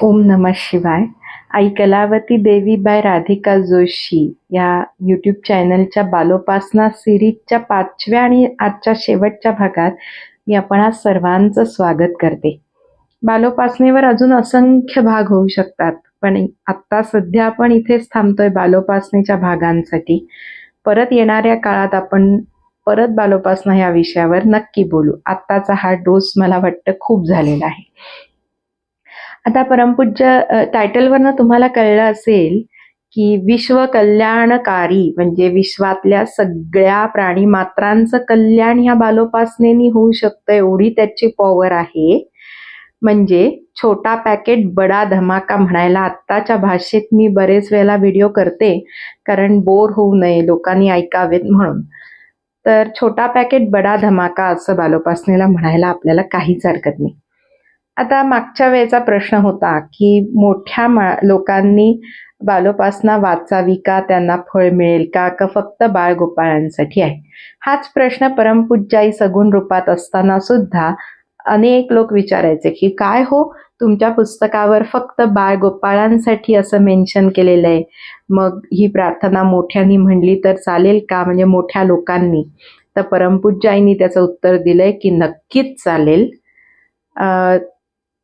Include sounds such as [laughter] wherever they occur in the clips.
ओम नमः शिवाय. आई कलावती देवी बाय राधिका जोशी या यूट्यूब चॅनलच्या बालोपासना सिरीजच्या पाचव्या आणि आजच्या शेवटच्या भागात मी आपण सर्वांचं स्वागत करते. बालोपासनेवर अजून असंख्य भाग होऊ शकतात पण आत्ता सध्या आपण इथेच थांबतोय बालोपासनेच्या भागांसाठी. परत येणाऱ्या काळात आपण परत बालोपासना या विषयावर नक्की बोलू. आत्ताचा हा डोस मला वाटतं खूप झालेला आहे. आता परमपूज्य टायटलवरनं तुम्हाला कळलं असेल की विश्व कल्याणकारी म्हणजे विश्वातल्या सगळ्या प्राणी मात्रांचं कल्याण ह्या बालोपासनेनी होऊ शकतं एवढी त्याची पॉवर आहे. म्हणजे छोटा पॅकेट बडा धमाका म्हणायला आत्ताच्या भाषेत मी बरेच वेळेला व्हिडिओ करते कारण बोर होऊ नये लोकांनी ऐकावेत म्हणून. तर छोटा पॅकेट बडा धमाका असं बालोपासनेला म्हणायला आपल्याला काहीच हरकत नाही. आता मागच्या वेळेचा प्रश्न होता की मोठ्या मा लोकांनी बालोपासना वाचावी का? त्यांना फळ मिळेल का? का फक्त बाळगोपाळांसाठी आहे? हाच प्रश्न परमपूज्याई सगुण रूपात असताना सुद्धा अनेक लोक विचारायचे की काय हो? तुमच्या पुस्तकावर फक्त बाळगोपाळांसाठी असं मेन्शन केलेलं आहे. मग ही प्रार्थना मोठ्यांनी म्हणली तर चालेल का? म्हणजे मोठ्या लोकांनी. तर परमपूज्याईंनी त्याचं उत्तर दिलंय की नक्कीच चालेल.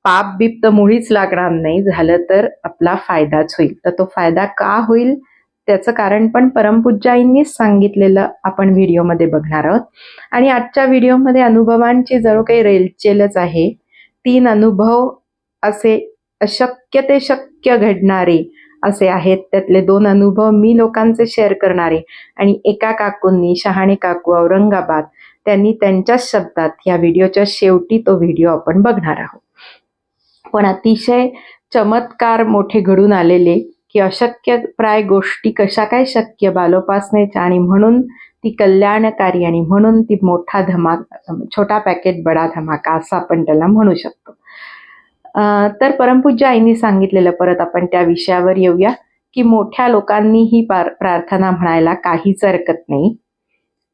पाप बीप तर मुळीच लागणार नाही झालं तर आपला फायदाच होईल. तर तो फायदा का होईल? त्याचं कारण पण परमपूज्याईंनीच सांगितलेलं आपण व्हिडिओमध्ये बघणार आहोत. आणि आजच्या व्हिडिओमध्ये अनुभवांची जणू काही रेलचेलच आहे. तीन अनुभव असे अशक्य ते शक्य घडणारे असे आहेत. त्यातले दोन अनुभव मी लोकांचे शेअर करणारे. आणि एका काकूंनी शहाणे काकू औरंगाबाद त्यांनी त्यांच्याच शब्दात या व्हिडिओच्या शेवटी तो व्हिडिओ आपण बघणार आहोत. पण अतिशय चमत्कार मोठे घडून आलेले की अशक्य प्राय गोष्टी कशा काय शक्य बालोपासनेच्या आणि म्हणून ती कल्याणकारी आणि म्हणून ती मोठा धमाका छोटा पॅकेट बडा धमाका असं आपण त्याला म्हणू शकतो. तर परमपूज्य आईनी सांगितलेलं परत आपण त्या विषयावर येऊया की मोठ्या लोकांनी ही प्रार्थना म्हणायला काहीच हरकत नाही.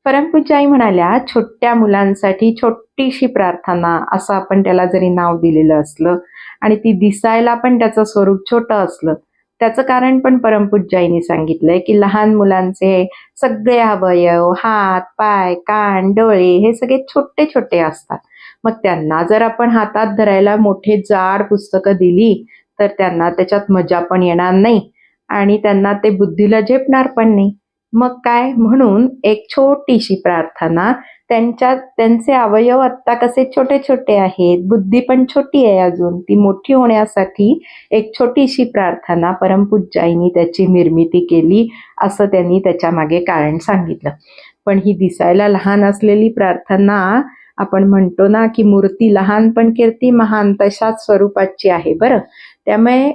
परमपूजाई आई म्हणाल्या छोट्या मुलांसाठी छोटीशी प्रार्थना असं आपण त्याला जरी नाव दिलेलं असलं आणि ती दिसायला पण त्याचं स्वरूप छोटं असलं त्याचं कारण पण परमपूज्याईने सांगितलंय की लहान मुलांचे सगळे अवयव हात पाय कान डोळे हे सगळे छोटे छोटे असतात. मग त्यांना जर आपण हातात धरायला मोठे जाड पुस्तकं दिली तर त्यांना त्याच्यात मजा पण येणार नाही आणि त्यांना ते बुद्धीला झेपणार पण नाही. मग काय? म्हणून एक छोटीशी प्रार्थना. त्यांच्या त्यांचे अवयव आत्ता कसे छोटे छोटे आहेत? बुद्धी पण छोटी आहे अजून. ती मोठी होण्यासाठी एक छोटीशी प्रार्थना परमपूज्याईनी त्याची निर्मिती केली असं त्यांनी त्याच्यामागे कारण सांगितलं. पण ही दिसायला लहान असलेली प्रार्थना आपण म्हणतो ना की मूर्ती लहान पण कीर्ती महान तशाच स्वरूपाची आहे बरं? त्यामुळे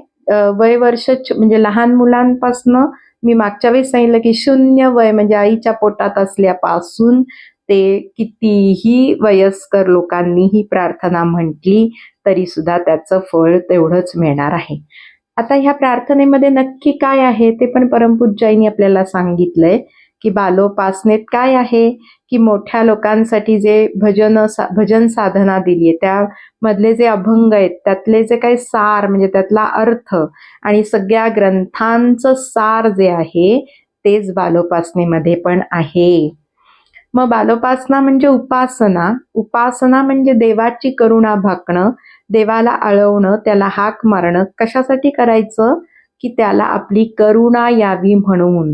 वय वर्ष म्हणजे लहान मुलांपासनं मी मागच्या वेळेस सांगितलं की शून्य वय म्हणजे आईच्या पोटात असल्यापासून ते कितीही वयस्कर लोकांनी ही प्रार्थना म्हटली तरी सुद्धा त्याचं फळ तेवढंच मिळणार आहे. आता ह्या प्रार्थनेमध्ये नक्की काय आहे ते पण परमपूज्याईनी आपल्याला सांगितलंय. की बालोपासनेत काय आहे? की मोठ्या लोकांसाठी जे भजन भजन साधना दिली आहे त्यामधले जे अभंग आहेत त्यातले जे काही सार म्हणजे त्यातला अर्थ आणि सगळ्या ग्रंथांचं सार जे आहे तेच बालोपासनेमध्ये पण आहे. मग बालोपासना म्हणजे उपासना. उपासना म्हणजे देवाची करुणा भाकणं देवाला आळवणं त्याला हाक मारणं. कशासाठी करायचं? की त्याला आपली करुणा यावी म्हणून.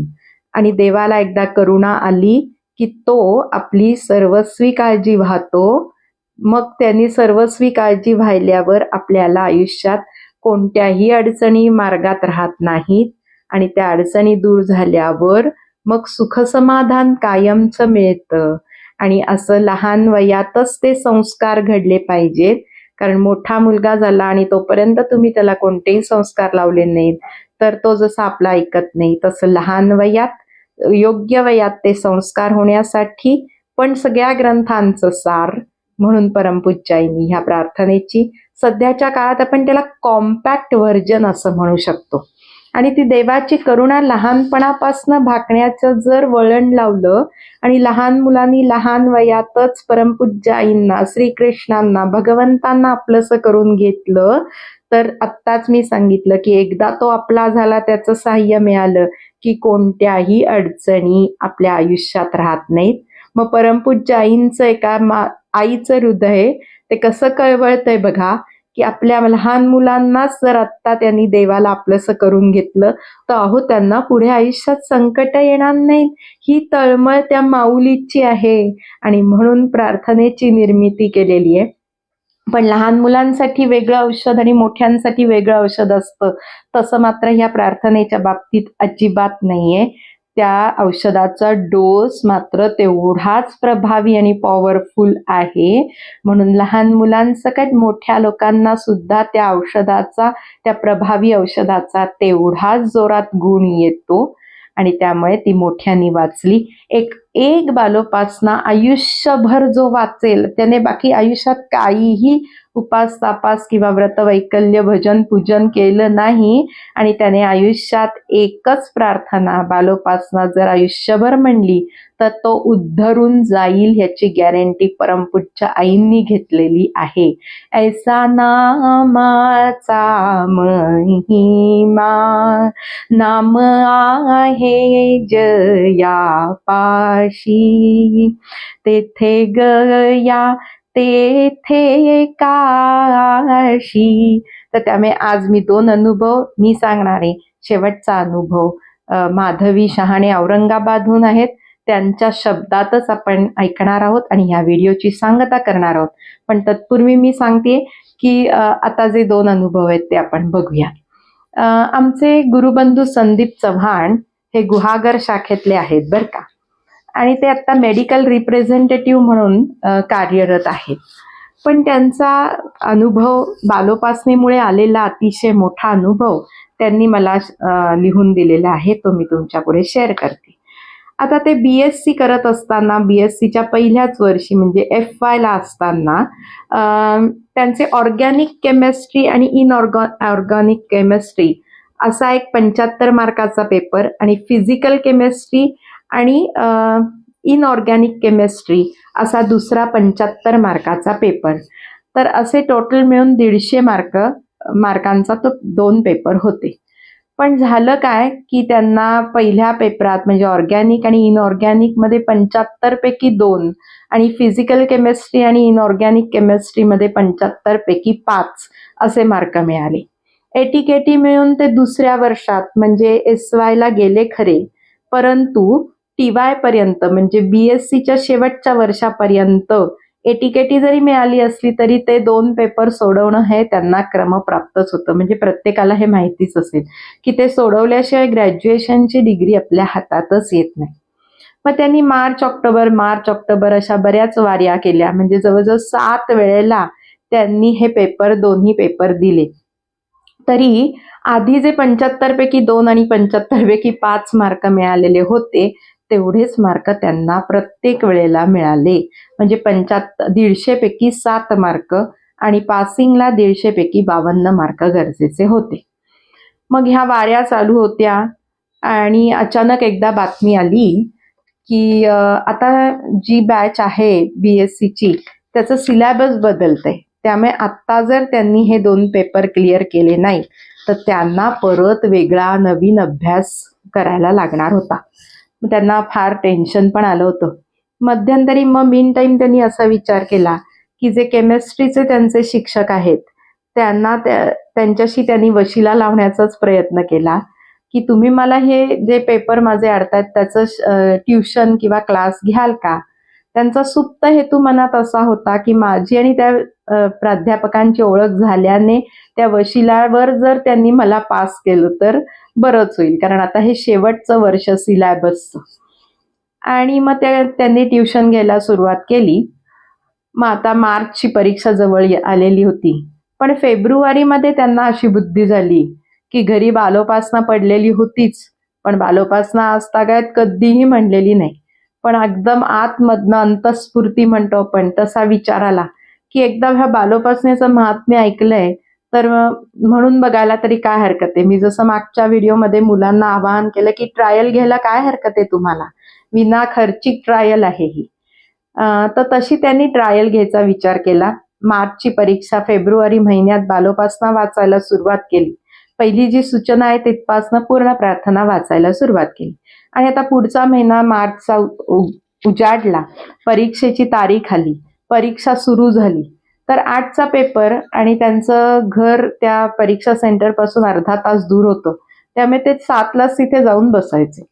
आणि देवाला एकदा करुणा आली की तो आपली सर्वस्वी काळजी वाहतो. मग त्यांनी सर्वस्वी काळजी वाहिल्यावर आपल्याला आयुष्यात कोणत्याही अडचणी मार्गात राहत नाहीत आणि त्या अडचणी दूर झाल्यावर मग सुखसमाधान कायमचं मिळतं. आणि असं लहान वयातच ते संस्कार घडले पाहिजेत. कारण मोठा मुलगा झाला आणि तोपर्यंत तुम्ही त्याला कोणतेही संस्कार लावले नाहीत. तर तो जसा आपला ऐकत नाही तसं लहान वयात योग्य वयात ते संस्कार होण्यासाठी पण सगळ्या ग्रंथांचं सार म्हणून परमपूज्याईनी ह्या प्रार्थनेची सध्याच्या काळात आपण त्याला कॉम्पॅक्ट व्हर्जन असं म्हणू शकतो. आणि ती देवाची करुणा लहानपणापासून भाकण्याचं जर वळण लावलं आणि लहान मुलांनी लहान वयातच परमपूज्य आईंना श्रीकृष्णांना भगवंतांना आपलंसं करून घेतलं तर आत्ताच मी सांगितलं की एकदा तो आपला झाला त्याचं सहाय्य मिळालं की कोणत्याही अडचणी आपल्या आयुष्यात राहत नाहीत. मग परमपूज्य आईंचं एका मा आईचं हृदय ते कसं कळवळतंय बघा की आपल्या लहान मुलांनाच जर आत्ता त्यांनी देवाला आपलंसं करून घेतलं तर अहो त्यांना पुढे आयुष्यात संकट येणार नाहीत. ही तळमळ त्या माऊलीची आहे आणि म्हणून प्रार्थनेची निर्मिती केलेली आहे. पण लहान मुलांसाठी वेगळं औषध आणि मोठ्यांसाठी वेगळं औषध असतं. तसं मात्र ह्या प्रार्थनेच्या बाबतीत अजिबात नाहीये. त्या औषधाचा डोस मात्र तेवढाच प्रभावी आणि पॉवरफुल आहे. म्हणून लहान मुलांसकट मोठ्या लोकांना सुद्धा त्या औषधाचा त्या प्रभावी औषधाचा तेवढाच जोरात गुण येतो. आणि त्यामुळे ती मोठ्यानी वाचली. एक एक बालोपासना आयुष्यभर जो वाचेल त्याने बाकी आयुष्यात काहीही उपास तापास किंवा व्रत वैकल्य भजन पूजन केलं नाही आणि त्याने आयुष्यात एकच प्रार्थना बालोपासना जर आयुष्यभर म्हणली तर तो उद्धरून जाईल ह्याची गॅरंटी परमपूज्य आईंनी घेतलेली आहे. ऐसा नामाचा महिमा नाम आहे जया पाशी तेथे गया तेथे काशी तर त्यामुळे आज मी दोन अनुभव मी सांगणार आहे. शेवटचा अनुभव माधवी शहाणे औरंगाबादहून आहेत. त्यांच्या शब्दातच आपण ऐकणार आहोत आणि ह्या व्हिडिओची सांगता करणार आहोत. पण तत्पूर्वी मी सांगते की आता जे दोन अनुभव आहेत ते आपण बघूया. आमचे गुरुबंधू संदीप चव्हाण हे गुहागर शाखेतले आहेत बरं का? आणि ते आता मेडिकल रिप्रेझेंटेटिव्ह म्हणून कार्यरत आहेत. पण त्यांचा अनुभव बालोपासनेमुळे आलेला अतिशय मोठा अनुभव त्यांनी मला लिहून दिलेला आहे. तो मी तुमच्यापुढे शेअर करते. आता ते बी एस सी करत असताना बी एस सीच्या पहिल्याच वर्षी म्हणजे एफ वायला असताना त्यांचे ऑर्गॅनिक केमिस्ट्री आणि इनऑर्गॉ ऑर्गॅनिक केमिस्ट्री असा एक पंच्याहत्तर मार्काचा पेपर आणि फिजिकल केमिस्ट्री आणि इनऑर्गॅनिक केमिस्ट्री असा दुसरा पंच्याहत्तर मार्काचा पेपर तर असे टोटल मिळून दीडशे मार्क मार्कांचा तो दोन पेपर होते. पण झालं काय की त्यांना पहिल्या पेपरात म्हणजे ऑर्गॅनिक आणि इनऑर्गॅनिकमध्ये पंच्याहत्तरपैकी दोन आणि फिजिकल केमिस्ट्री आणि इनऑर्गॅनिक केमिस्ट्रीमध्ये पंच्याहत्तर पैकी पाच असे मार्क मिळाले. एटीकेटी मिळून ते दुसऱ्या वर्षात म्हणजे एस वायला गेले खरे. परंतु टी वाय पर्यंत म्हणजे बी एस सीच्या शेवटच्या वर्षापर्यंत एटीकेटी जरी मिळाली असली तरी ते दोन पेपर सोडवणं हे त्यांना क्रमप्राप्तच होतं. म्हणजे प्रत्येकाला हे माहितीच असेल की ते सोडवल्याशिवाय ग्रॅज्युएशनची डिग्री आपल्या हातातच येत नाही. मग त्यांनी मार्च ऑक्टोबर मार्च ऑक्टोबर अशा बऱ्याच वाऱ्या केल्या. म्हणजे जवळजवळ सात वेळेला त्यांनी हे पेपर दोन्ही पेपर दिले. तरी आधी जे पंच्याहत्तर पैकी दोन आणि पंच्याहत्तर पैकी पाच मार्क मिळालेले होते तेवढेच मार्क त्यांना प्रत्येक वेळेला मिळाले. म्हणजे पंच्याहत्तर दीडशे पैकी सात मार्क आणि पासिंगला दीडशे पैकी बावन्न मार्क गरजेचे होते. मग ह्या वाऱ्या चालू होत्या आणि अचानक एकदा बातमी आली की आता जी बॅच आहे बी एस सीची त्याचं सिलॅबस बदलतंय. त्यामुळे आत्ता जर त्यांनी हे दोन पेपर क्लिअर केले नाही तर त्यांना परत वेगळा नवीन अभ्यास करायला लागणार होता. मग त्यांना फार टेन्शन पण आलं होतं. मध्यंतरी मग मीन टाईम त्यांनी असा विचार केला की जे केमिस्ट्रीचे त्यांचे शिक्षक आहेत त्यांना त्यांच्याशी त्यांनी वशिला लावण्याचाच प्रयत्न केला की तुम्ही मला हे जे पेपर माझे अडतायत त्याचं ट्युशन किंवा क्लास घ्याल का? त्यांचा सुप्त हेतू मनात असा होता की माझी आणि त्या प्राध्यापकांची ओळख झाल्याने त्या वशिलावर जर त्यांनी मला पास केलं तर बरंच होईल कारण आता हे शेवटचं वर्ष सिलॅबसचं आणि मग त्या त्यांनी ट्युशन घ्यायला सुरुवात केली. मग आता मार्चची परीक्षा जवळ आलेली होती. पण फेब्रुवारीमध्ये त्यांना अशी बुद्धी झाली की घरी बालोपासना पडलेली होतीच. पण बालोपासना आजतागायत कधीही म्हणलेली नाही. पण एकदम आतमधनं अंतस्फूर्ती म्हणतो आपण तसा विचार आला की एकदा ह्या बालोपासनेचं महात्म्य ऐकलंय तर म्हणून बघायला तरी काय हरकत आहे? मी जसं मागच्या व्हिडिओमध्ये मुलांना आवाहन केलं की ट्रायल घ्यायला काय हरकत आहे तुम्हाला? विना खर्चिक ट्रायल आहे ही. तर तशी त्यांनी ट्रायल घ्यायचा विचार केला. मार्चची परीक्षा फेब्रुवारी महिन्यात बालोपासना वाचायला सुरुवात केली. पहिली जी सूचना आहे तिथपासनं पूर्ण प्रार्थना वाचायला सुरुवात केली. आणि आता पुढचा महिना मार्चचा उजाडला. परीक्षेची तारीख आली. परीक्षा सुरू झाली. तर आठचा पेपर आणि त्यांचं घर त्या परीक्षा सेंटरपासून अर्धा तास दूर होतं. त्यामुळे ते सातलाच तिथे जाऊन बसायचे.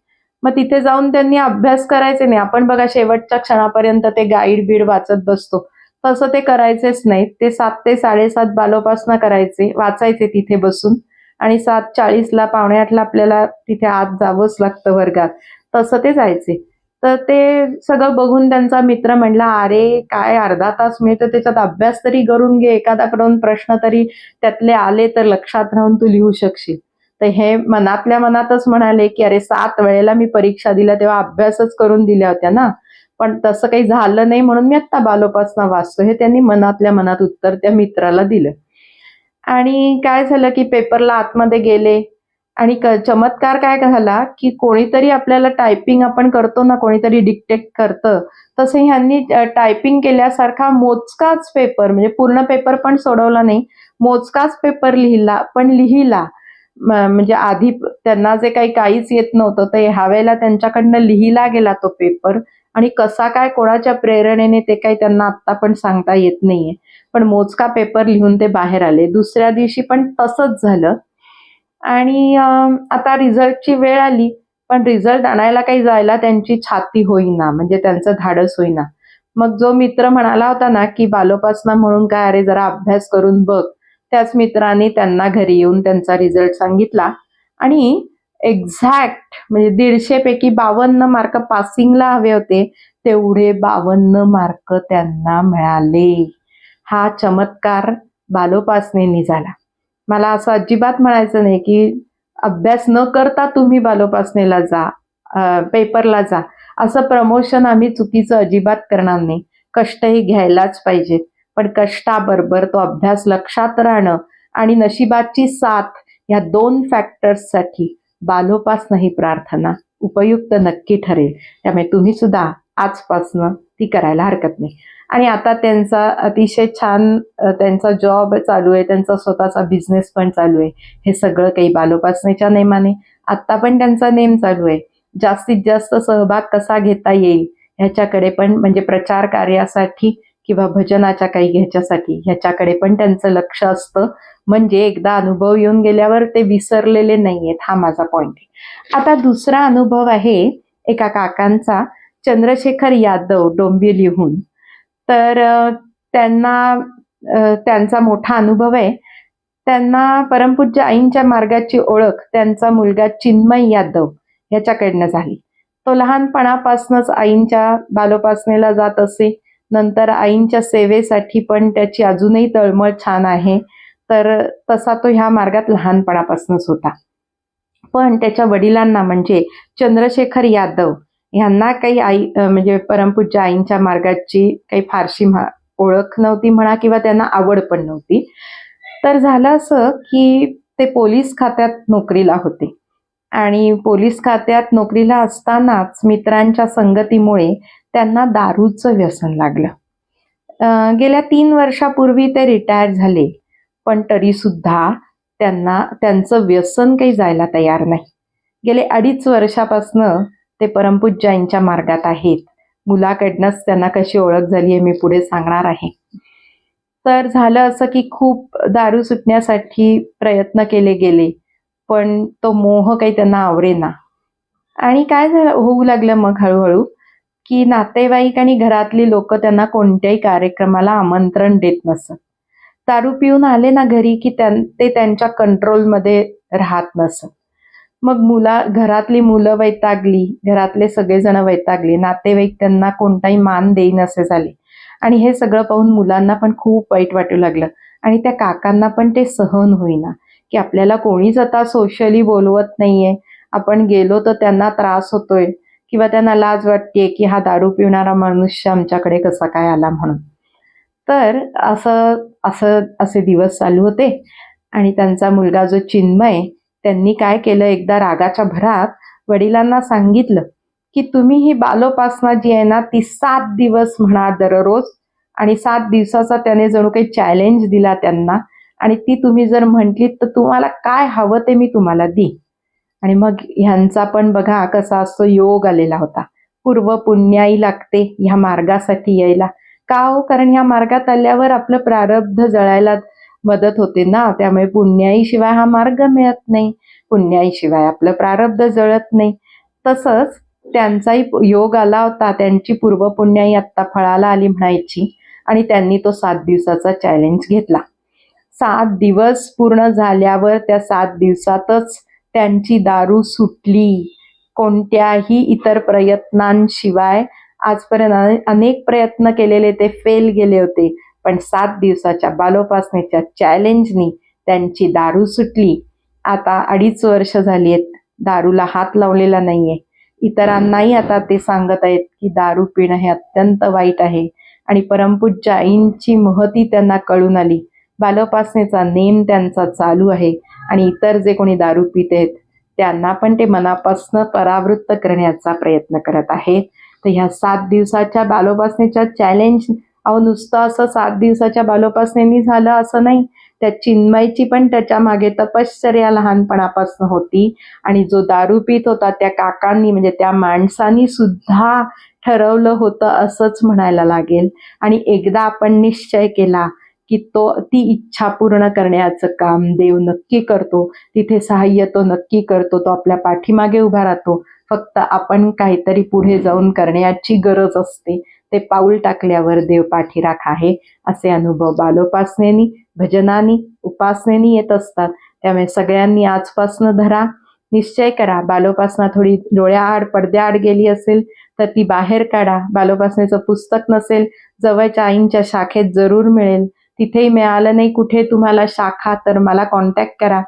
मग तिथे जाऊन त्यांनी अभ्यास करायचे नाही. आपण बघा शेवटच्या क्षणापर्यंत ते गाईड बीड वाचत बसतो. तसं ते करायचेच नाहीत. ते सात ते साडेसात बालोपासना करायचे वाचायचे तिथे बसून. आणि सात चाळीसला पावणे आठला आपल्याला तिथे आत जावंच लागतं वर्गात. तसं ते जायचे. तर ते सगळं बघून त्यांचा मित्र म्हणला अरे काय अर्धा तास मिळतो त्याच्यात अभ्यास तरी करून घे एखादाकडून प्रश्न तरी त्यातले आले तर लक्षात राहून तू लिहू शकशील. तर हे मनातल्या मनातच म्हणाले की अरे सात वेळेला मी परीक्षा दिल्या तेव्हा अभ्यासच करून दिल्या होत्या ना. पण तसं काही झालं नाही म्हणून मी आत्ता बालोपासना वाचतो. हे त्यांनी मनातल्या मनात उत्तर त्या मित्राला दिलं. आणि काय झालं की पेपरला आतमध्ये गेले. आणि क- चमत्कार काय झाला की कोणीतरी आपल्याला टायपिंग आपण करतो ना कोणीतरी डिक्टेक्ट करतं तसं ह्यांनी टायपिंग केल्यासारखा मोजकाच पेपर म्हणजे पूर्ण पेपर पण सोडवला नाही मोजकाच पेपर लिहिला पण लिहिला. म्हणजे आधी त्यांना जे काही काहीच येत नव्हतं तर ह्या वेळेला त्यांच्याकडनं लिहिला गेला तो पेपर आणि कसा काय कोणाच्या प्रेरणेने ते काही त्यांना आत्ता पण सांगता येत नाहीये. पण मोजका पेपर लिहून ते बाहेर आले. दुसऱ्या दिवशी पण तसंच झालं. आणि आता रिझल्टची वेळ आली पण रिझल्ट आणायला काही जायला त्यांची छाती होईना म्हणजे त्यांचं धाडस होईना. मग जो मित्र म्हणाला होता ना की बालोपासना म्हणून काय अरे जरा अभ्यास करून बघ त्याच मित्राने त्यांना घरी येऊन त्यांचा रिझल्ट सांगितला. आणि एक्झॅक्ट म्हणजे दीडशे पैकी बावन्न मार्क पासिंगला हवे होते तेवढे बावन्न मार्क त्यांना मिळाले. हा चमत्कार बालोपासनेनी झाला. मला असं अजिबात म्हणायचं नाही की अभ्यास न करता तुम्ही बालोपासनेला जा पेपरला जा. असं प्रमोशन आम्ही चुकीचं अजिबात करणार नाही. कष्टही घ्यायलाच पाहिजे पण कष्टाबरोबर तो अभ्यास लक्षात राहणं आणि नशिबाची साथ या दोन फॅक्टर्ससाठी बालोपासनं ही प्रार्थना उपयुक्त नक्की ठरेल. त्यामुळे तुम्ही सुद्धा आजपासनं ती करायला हरकत नाही. आणि आता त्यांचा अतिशय छान त्यांचा जॉब चालू आहे त्यांचा स्वतःचा बिझनेस पण चालू आहे. हे सगळं काही बालोपासनेच्या नेमाने. आत्ता पण त्यांचा नेम चालू आहे. जास्तीत जास्त सहभाग कसा घेता येईल ह्याच्याकडे पण म्हणजे प्रचार कार्यासाठी किंवा भजनाच्या काही ह्याच्यासाठी ह्याच्याकडे पण त्यांचं लक्ष असतं. म्हणजे एकदा अनुभव येऊन गेल्यावर ते विसरलेले नाहीयेत. हा माझा पॉईंट आहे. आता दुसरा अनुभव आहे एका काकांचा चंद्रशेखर यादव डोंबिवलीहून. तर त्यांना त्यांचा मोठा अनुभव आहे. त्यांना परमपूज्य आईंच्या मार्गाची ओळख त्यांचा मुलगा चिन्मय यादव ह्याच्याकडनं झाली. तो लहानपणापासूनच आईंच्या बालोपासनेला जात असे. नंतर आईंच्या सेवेसाठी पण त्याची अजूनही तळमळ छान आहे. तर तसा तो ह्या मार्गात लहानपणापासूनच होता. पण त्याच्या वडिलांना म्हणजे चंद्रशेखर यादव ह्यांना काही आई म्हणजे परमपूज्य आईंच्या मार्गाची काही फारशी ओळख नव्हती म्हणा किंवा त्यांना आवड पण नव्हती. तर झालं असं की ते पोलीस खात्यात नोकरीला होते. आणि पोलीस खात्यात नोकरीला असतानाच मित्रांच्या संगतीमुळे त्यांना दारूचं व्यसन लागलं. गेल्या तीन वर्षापूर्वी ते रिटायर झाले पण तरी सुद्धा त्यांना त्यांचं व्यसन काही जायला तयार नाही. गेले अडीच वर्षापासनं ते परमपूज्यांच्या मार्गात आहेत. मुलाकडनंच त्यांना कशी ओळख झाली आहे मी पुढे सांगणार आहे. तर झालं असं की खूप दारू सुटण्यासाठी प्रयत्न केले गेले पण तो मोह काही त्यांना आवरेना. आणि काय झालं? होऊ लागलं मग हळूहळू की नातेवाईक आणि घरातली लोक त्यांना कोणत्याही कार्यक्रमाला आमंत्रण देत नसत. दारू पिऊन आले ना घरी की त्यां ते त्यांच्या कंट्रोलमध्ये राहत नसत. मग मुला घरातली मुलं वैतागली. घरातले सगळेजण वैतागले. नातेवाईक त्यांना कोणताही मान देईन असे झाले. आणि हे सगळं पाहून मुलांना पण खूप वाईट वाटू लागलं. आणि त्या काकांना पण ते सहन होईना. की आपल्याला कोणीच आता सोशली बोलवत नाहीये. आपण गेलो तर त्यांना त्रास होतोय. किंवा त्यांना लाज वाटते की हा दारू पिणारा मनुष्य आमच्याकडे कसा काय आला म्हणून. तर असं असं असे दिवस चालू होते. आणि त्यांचा मुलगा जो चिन्मय त्यांनी काय केलं? एकदा रागाच्या भरात वडिलांना सांगितलं की तुम्ही ही बालोपासना जी आहे ना ती सात दिवस म्हणा दररोज आणि सात दिवसाचा त्याने जणू काही चॅलेंज दिला त्यांना आणि ती तुम्ही जर म्हटली तर तुम्हाला काय हवं ते मी तुम्हाला देईन. आणि मग ह्यांचा पण बघा कसा असतो योग आलेला होता. पूर्व पुण्याई लागते ह्या मार्गासाठी यायला. का हो? कारण ह्या मार्गात आल्यावर आपलं प्रारब्ध जळायला मदत होते ना त्यामुळे पुण्याईशिवाय हा मार्ग मिळत नाही. पुण्याईशिवाय आपलं प्रारब्ध जळत नाही. तसंच त्यांचाही योग आला होता त्यांची पूर्व पुण्याई आत्ता फळाला आली म्हणायची आणि त्यांनी तो सात दिवसाचा चॅलेंज घेतला. सात दिवस पूर्ण झाल्यावर त्या सात दिवसातच त्यांची दारू सुटली. कोणत्याही इतर प्रयत्नांशिवाय आजपर्यंत अनेक प्रयत्न केलेले ते फेल गेले होते. पण सात दिवसाच्या बालोपासनेच्या चॅलेंजनी त्यांची दारू सुटली. आता अडीच वर्ष झाली आहेत दारूला हात लावलेला नाहीये. इतरांनाही आता ते सांगत आहेत की दारू पिणं हे अत्यंत वाईट आहे आणि परमपूज्य आईंची महती त्यांना कळून आली. बालोपासनेचा नेम त्यांचा चालू आहे आणि इतर जे कोणी दारू पित आहेत त्यांना पण ते मनापासनं परावृत्त करण्याचा प्रयत्न करत आहेत. तर ह्या सात दिवसाच्या बालोपासनेच्या चॅलेंज अहो नुसतं असं सात दिवसाच्या बालोपासनेनी झालं असं नाही. त्या चिन्मयची पण त्याच्यामागे तपश्चर्या लहानपणापासून होती. आणि जो दारू पित होता त्या काकांनी म्हणजे त्या माणसांनी सुद्धा ठरवलं होतं असंच म्हणायला लागेल. आणि एकदा आपण निश्चय केला की तो ती इच्छा पूर्ण करण्याचं काम देव नक्की करतो. तिथे सहाय्य तो नक्की करतो. तो आपल्या पाठीमागे उभा राहतो. फक्त आपण काहीतरी पुढे जाऊन करण्याची गरज असते. ते पाऊल टाकल्यावर देव पाठीराख आहे असे अनुभव बालोपासनेनी भजनानी उपासनेनी येत असतात. त्यामुळे सगळ्यांनी आजपासनं धरा निश्चय करा. बालोपासना थोडी डोळ्याआड पडद्याआड गेली असेल तर ती बाहेर काढा. बालोपासनेचं पुस्तक नसेल जवळच्या आईंच्या शाखेत जरूर मिळेल. तिथेही मिळालं नाही कुठे तुम्हाला शाखा तर मला कॉन्टॅक्ट करा.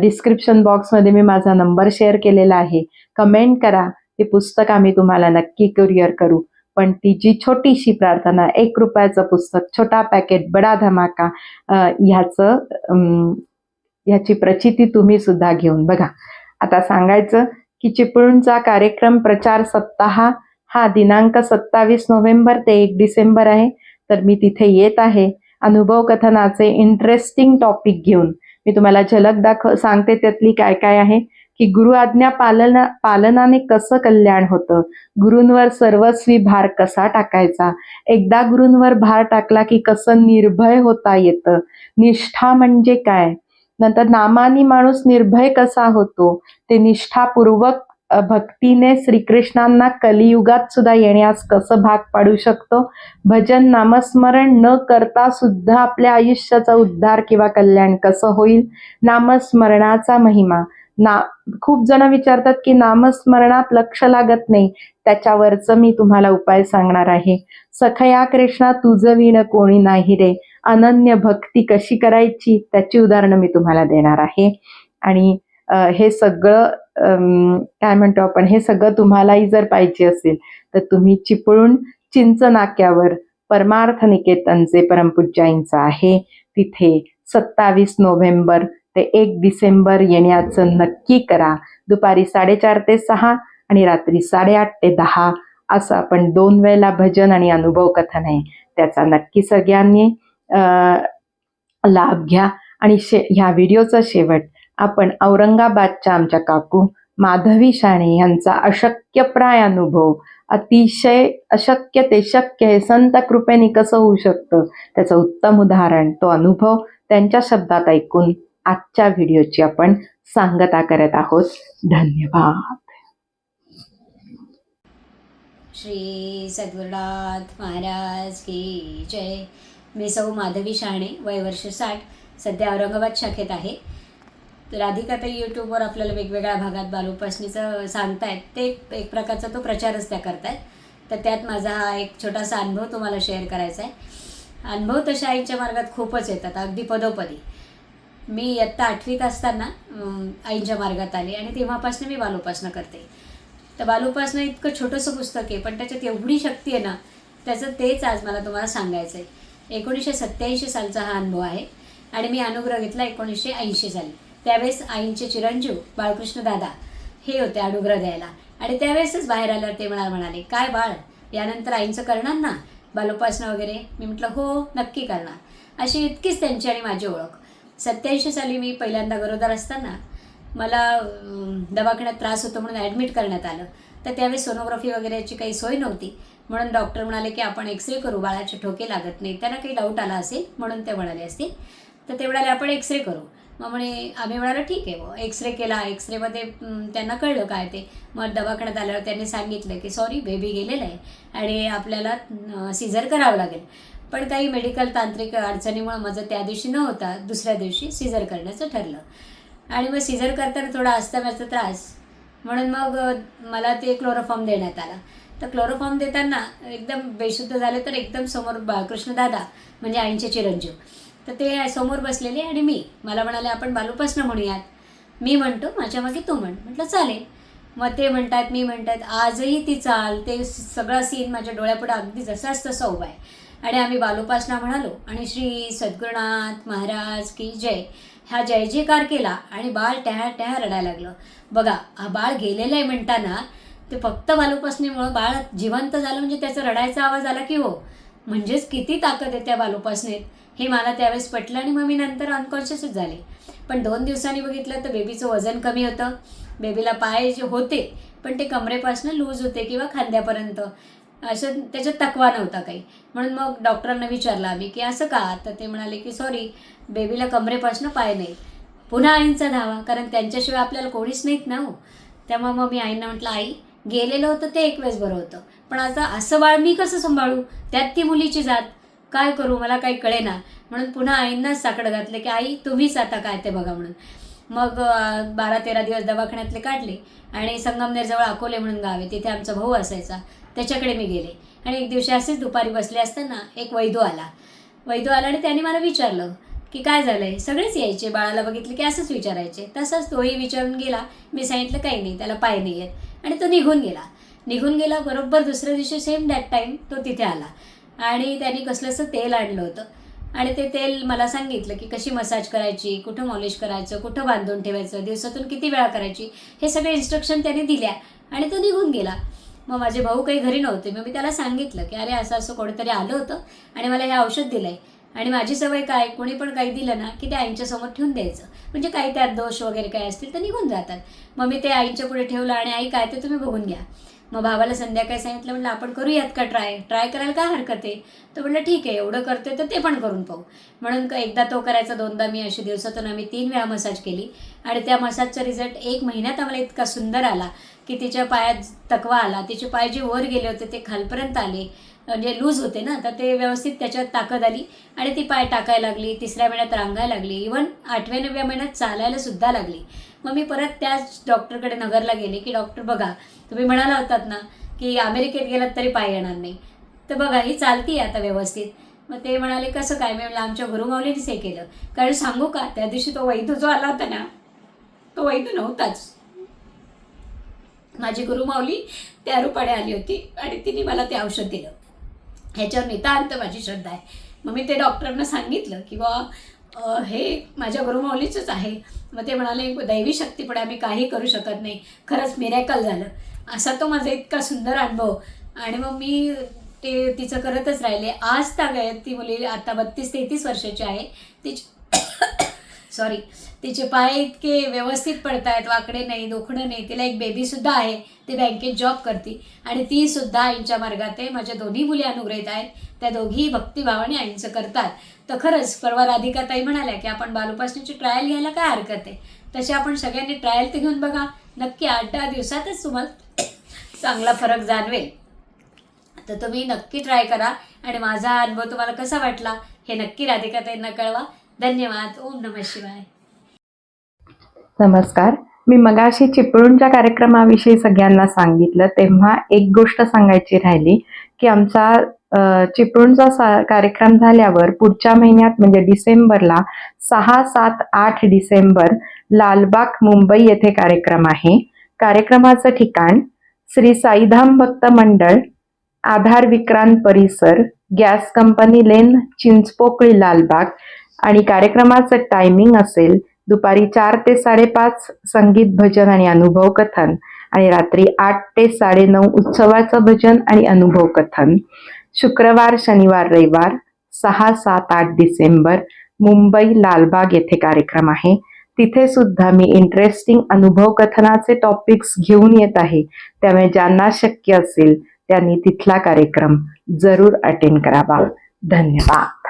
डिस्क्रिप्शन बॉक्समध्ये मी माझा नंबर शेअर केलेला आहे. कमेंट करा. ते पुस्तक आम्ही तुम्हाला नक्की कुरिअर करू. पण ती जी छोटीशी प्रार्थना एक रुपयाचं पुस्तक छोटा पॅकेट बडा धमाका ह्याचं ह्याची प्रचिती तुम्ही सुद्धा घेऊन बघा. आता सांगायचं की चिपळूणचा कार्यक्रम प्रचार सप्ताह हा दिनांक सत्तावीस नोव्हेंबर ते एक डिसेंबर आहे. तर मी तिथे येत आहे. अनुभव कथनाचे इंटरेस्टिंग टॉपिक घेऊन. मी तुम्हाला झलक दाखव सांगते त्यातली काय काय आहे. की गुरु आज्ञा पालना पालनाने कसं कल्याण होतं? गुरूंवर सर्वस्वी भार कसा टाकायचा? एकदा गुरूंवर भार टाकला की कसं निर्भय होता येतं? निष्ठा म्हणजे काय? नंतर नामानी माणूस निर्भय कसा होतो? ते निष्ठापूर्वक भक्तीने श्रीकृष्णांना कलियुगात सुद्धा येण्यास कसं भाग पाडू शकतो? भजन नामस्मरण न करता सुद्धा आपल्या आयुष्याचा उद्धार किंवा कल्याण कसं होईल? नामस्मरणाचा महिमा. ना खूप जण विचारतात की नामस्मरणात लक्ष लागत नाही. त्याच्यावरचं मी तुम्हाला उपाय सांगणार आहे. सखया कृष्णा तुझं विण कोणी नाही रे. अनन्य भक्ती कशी करायची? त्याची उदाहरणं मी तुम्हाला देणार आहे. आणि हे सगळं काय म्हणतो आपण हे सगळं तुम्हालाही जर पाहिजे असेल तर तुम्ही चिपळूण चिंच नाक्यावर परमार्थ निकेतनचे परमपूज्याईंचं आहे. तिथे सत्तावीस नोव्हेंबर ते एक डिसेंबर येण्याचं नक्की करा. दुपारी साडेचार ते सहा आणि रात्री साडेआठ ते दहा असं आपण दोन वेळेला भजन आणि अनुभव कथन आहे. त्याचा नक्की सगळ्यांनी लाभ घ्या. आणि शे ह्या व्हिडिओचा शेवट आपण औरंगाबादच्या आमच्या काकू माधवी शाणे यांचा अशक्यप्राय अनुभव अतिशय अशक्य ते शक्य हे संत कृपेने कसं होऊ शकतं? त्याचं उत्तम उदाहरण तो अनुभव त्यांच्या शब्दात ऐकून आजच्या व्हिडिओची आपण सांगता करत आहोत. धन्यवाद. श्री सद्गुरुनाथ महाराज की जय. मी सौ माधवी शहाणे वय वर्ष साठ. सध्या औरंगाबाद शाखेत आहे. तर राधिकाताई यूट्यूबवर आपल्याला वेगवेगळ्या भागात बालोपासनीचं सांगतायत. ते एक प्रकारचा तो प्रचारच त्या करतायत. तर त्यात माझा हा एक छोटासा अनुभव तुम्हाला शेअर करायचा आहे अनुभव तशा आईच्या मार्गात खूपच येतात अगदी पदोपदी. मी इयत्ता आठवीत असताना आईंच्या मार्गात आले आणि तेव्हापासून मी बालोपासना करते. तर बालोपासना इतकं छोटंसं पुस्तक आहे पण त्याच्यात एवढी शक्ती आहे ना त्याचं तेच आज मला तुम्हाला सांगायचं आहे एकोणीसशे सत्याऐंशी सालचा हा अनुभव आहे आणि मी अनुग्रह घेतला एकोणीसशे ऐंशी साली. त्यावेळेस आईंचे चिरंजीव बाळकृष्ण दादा हे होते अनुग्रह द्यायला. आणि त्यावेळेसच बाहेर आल्यावर ते मला म्हणाले काय बाळ? यानंतर आईंचं करणार ना? बालोपासना वगैरे? मी म्हटलं हो नक्की करणार. अशी इतकीच त्यांची आणि माझी ओळख. सत्याऐंशी साली मी पहिल्यांदा गरोदर असताना मला दवाखान्यात त्रास होतो म्हणून ॲडमिट करण्यात आलं. तर त्यावेळी सोनोग्राफी वगैरेची काही सोय नव्हती. म्हणून डॉक्टर म्हणाले की आपण एक्सरे करू बाळाचे ठोके लागत नाही त्यांना काही डाऊट आला असेल म्हणून ते म्हणाले असतील तर ते म्हणाले आपण एक्सरे करू. मग म्हणे आम्ही म्हणालो ठीक आहे बुवा एक्सरे केला. एक्सरेमध्ये त्यांना कळलं काय ते. मग दवाखान्यात आल्यावर त्यांनी सांगितलं की सॉरी बेबी गेलेलं आहे आणि आपल्याला सिझर करावं लागेल. पण काही मेडिकल तांत्रिक अडचणीमुळे माझं त्या दिवशी न होता दुसऱ्या दिवशी सिझर करण्याचं ठरलं. आणि मग सिझर करताना थोडा अस्तम्याचा त्रास. म्हणून मग मला ते क्लोरोफॉर्म देण्यात आला. तर क्लोरोफॉर्म देताना एकदम बेशुद्ध झाले तर एकदम समोर कृष्णदादा म्हणजे आईंचे चिरंजीव. तर ते समोर बसलेले आणि मी मला म्हणाले आपण बालूपासनं म्हणूयात. मी म्हणतो माझ्या मागे तू म्हण. म्हटलं चालेल. मग ते म्हणतात मी म्हणतात आजही ती चाल. ते सगळा सीन माझ्या डोळ्यापुढे अगदी जसाच तसा उभा आहे. आणि आम्ही बालोपासना म्हणालो आणि श्री सद्गुरुनाथ महाराज की जय. हा जय जयकार केला आणि बाळ टॅहा टॅहा रडायला लागलं. बघा हा बाळ गेलेलं आहे म्हणताना ते फक्त बालोपासनेमुळं बाळ जिवंत झालं म्हणजे त्याचा रडायचा आवाज आला की हो. म्हणजेच किती ताकद आहे त्या बालोपासनेत? हे मला त्यावेळेस पटलं आणि मग मी नंतर अनकॉन्शियसच झाले. पण दोन दिवसांनी बघितलं तर बेबीचं वजन कमी होतं. बेबीला पाय जे होते पण ते कमरेपासून लूज होते किंवा खांद्यापर्यंत. असं त्याच्यात तकवा नव्हता काही. म्हणून मग डॉक्टरांना विचारलं आम्ही की असं का? तर ते म्हणाले की सॉरी बेबीला कमरेपासून पाय नाही. पुन्हा आईंचा धावा कारण त्यांच्याशिवाय आपल्याला कोणीच नाहीत ना हो. त्यामुळे मग मी आईंना म्हटलं आई गेलेलं होतं ते एक वेळेस बरं होतं. पण आता असं बाळ मी कसं सांभाळू? त्यात ती मुलीची जात. काय करू? मला काही कळेना. म्हणून पुन्हा आईंनाच साकडं घातलं की आई तुम्हीच आता काय ते बघा म्हणून. मग बारा तेरा दिवस दवाखान्यातले काढले आणि संगमनेरजवळ अकोले म्हणून गाव आहे. तिथे आमचा भाऊ असायचा. त्याच्याकडे मी गेले. आणि एक दिवशी असेच दुपारी बसले असताना एक वैदू आला. वैदू आला आणि त्याने मला विचारलं की काय झालं आहे सगळेच यायचे. बाळाला बघितलं की असंच विचारायचे. तसंच तोही विचारून गेला. मी सांगितलं काही नाही त्याला पाय नाही आहेत. आणि तो निघून गेला. निघून गेला बरोबर दुसऱ्या दिवशी सेम दॅट टाईम तो तिथे आला. आणि त्यांनी कसलंसं तेल आणलं होतं. आणि ते तेल मला सांगितलं की कशी मसाज करायची कुठं मॉलिश करायचं कुठं बांधून ठेवायचं दिवसातून किती वेळा करायची हे सगळे इन्स्ट्रक्शन त्याने दिल्या. आणि तो निघून गेला. मग माझे भाऊ काही घरी नव्हते. मग मी त्याला सांगितलं की अरे असं असं कोणीतरी आलं होतं आणि मला हे औषध दिलं आहे आणि माझी सवय काय? कोणी पण काही दिलं ना की ते आईंच्यासमोर ठेवून द्यायचं. म्हणजे काही त्यात दोष वगैरे काय असतील तर निघून जातात. मग मी ते आईच्या पुढे ठेवलं आणि आई काय ते तुम्ही बघून घ्या. मग भावाला संध्याकाळी सांगितलं म्हणलं आपण करूयात का ट्राय? ट्राय करायला काय हरकत आहे? तर म्हणलं ठीक आहे एवढं करते तर ते पण करून पाहू. म्हणून का एकदा तो करायचा दोनदा मी अशी दिवसातून आम्ही तीन वेळा मसाज केली आणि त्या मसाजचा रिझल्ट एक महिन्यात आम्हाला इतका सुंदर आला. की तिच्या पायात तकवा आला तिचे पाय जे वर गेले होते ते खालपर्यंत आले म्हणजे लूज होते ना तर ते व्यवस्थित त्याच्यात ताकद आली आणि ती पाय टाकायला लागली तिसऱ्या महिन्यात रांगायला लागली इवन आठव्या नवव्या महिन्यात चालायला सुद्धा लागली. मग मी परत त्याच डॉक्टरकडे नगरला गेले की डॉक्टर बघा तुम्ही म्हणाला होतात ना की अमेरिकेत गेलात तरी पाय येणार नाही. तर बघा ही चालती आता व्यवस्थित. मग ते म्हणाले कसं काय? मी म्हणलं आमच्या गुरुमाऊलीनीच हे केलं. कारण सांगू का त्या दिवशी तो वैद्य जो आला होता ना तो वैद्य नव्हताच. माझी गुरुमाऊली त्या रूपाने आली होती आणि तिने मला ते औषध दिलं. ह्याच्यावर नितांत माझी श्रद्धा आहे. मग मी ते डॉक्टरांना सांगितलं की बा हे माझ्या गुरुमाऊलीचंच आहे. मग ते म्हणाले दैवी शक्तीपुढे आम्ही काही करू शकत नाही. खरंच मिरॅकल झालं. असा तो माझा इतका सुंदर अनुभव. आणि मग मी ते तिचं करतच राहिले. आज तागायत ती मुली आता बत्तीस तेहतीस वर्षाची आहे. तिची सॉरी तिचे पाय इतके व्यवस्थित पडत आहेत वाकडे नाही दुखणं नाही. तिला एक बेबीसुद्धा आहे ती बँकेत जॉब करते. आणि ती सुद्धा आईंच्या मार्गात आहे. माझ्या दोन्ही मुली अनुग्रहित आहेत. त्या दोघीही भक्तिभावाने आईंचं करतात. तर खरंच परवा राधिकाताई म्हणाल्या की आपण बालुपासनीची ट्रायल घ्यायला काय हरकत आहे? तशी आपण सगळ्यांनी ट्रायल तर घेऊन बघा. नक्की आठ दहा दिवसातच तुम्हाला [coughs] चांगला फरक जाणवेल. तर तुम्ही नक्की ट्राय करा. आणि माझा अनुभव तुम्हाला कसा वाटला हे नक्की राधिकाताईंना कळवा. धन्यवाद. ओम नम शिवाय. नमस्कार. मी मगाशी चिपळूणच्या कार्यक्रमाविषयी सगळ्यांना सांगितलं तेव्हा एक गोष्ट सांगायची राहिली की आमचा चिपळूणचा सा- कार्यक्रम झाल्यावर पुढच्या महिन्यात म्हणजे डिसेंबरला सहा सात आठ डिसेंबर लालबाग मुंबई येथे कार्यक्रम आहे. कार्यक्रमाचं ठिकाण श्री साईधाम भक्त मंडळ आधार विक्रांत परिसर gas company lane Chinchpokli Lalbaug आणि कार्यक्रमाचं टायमिंग असेल दुपारी चार ते साडेपाच संगीत भजन आणि अनुभव कथन आणि रात्री आठ ते साडेनऊ उत्सवाचं भजन आणि अनुभव कथन. शुक्रवार शनिवार रविवार सहा सात आठ डिसेंबर मुंबई लालबाग येथे कार्यक्रम आहे. तिथे सुद्धा मी इंटरेस्टिंग अनुभव कथनाचे टॉपिक्स घेऊन येत आहे. त्यामुळे ज्यांना शक्य असेल त्यांनी तिथला कार्यक्रम जरूर अटेंड करावा. धन्यवाद.